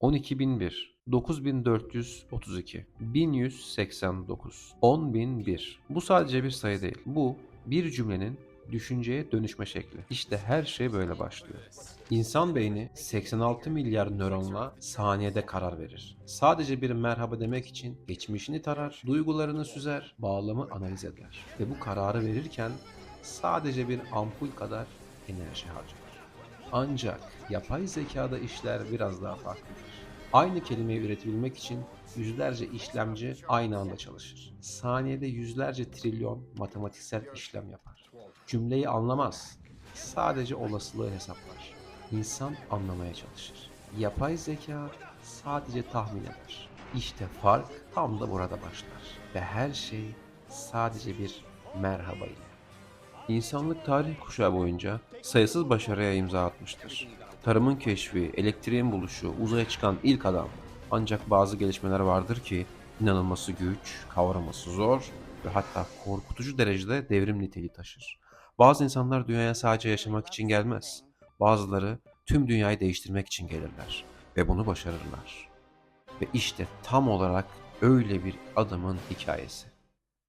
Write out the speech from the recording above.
12001 9432 1189 10001 Bu sadece bir sayı değil. Bu bir cümlenin düşünceye dönüşme şekli. İşte her şey böyle başlıyor. İnsan beyni 86 milyar nöronla saniyede karar verir. Sadece bir merhaba demek için geçmişini tarar, duygularını süzer, bağlamı analiz eder. Ve bu kararı verirken sadece bir ampul kadar enerji harcar. Ancak yapay zekada işler biraz daha farklıdır. Aynı kelimeyi üretebilmek için yüzlerce işlemci aynı anda çalışır. Saniyede yüzlerce trilyon matematiksel işlem yapar. Cümleyi anlamaz. Sadece olasılığı hesaplar. İnsan anlamaya çalışır. Yapay zeka sadece tahmin eder. İşte fark tam da burada başlar. Ve her şey sadece bir merhaba ile. İnsanlık tarih kuşağı boyunca sayısız başarıya imza atmıştır. Tarımın keşfi, elektriğin buluşu, uzaya çıkan ilk adam. Ancak bazı gelişmeler vardır ki inanılması güç, kavraması zor ve hatta korkutucu derecede devrim niteliği taşır. Bazı insanlar dünyaya sadece yaşamak için gelmez. Bazıları tüm dünyayı değiştirmek için gelirler ve bunu başarırlar. Ve işte tam olarak öyle bir adamın hikayesi.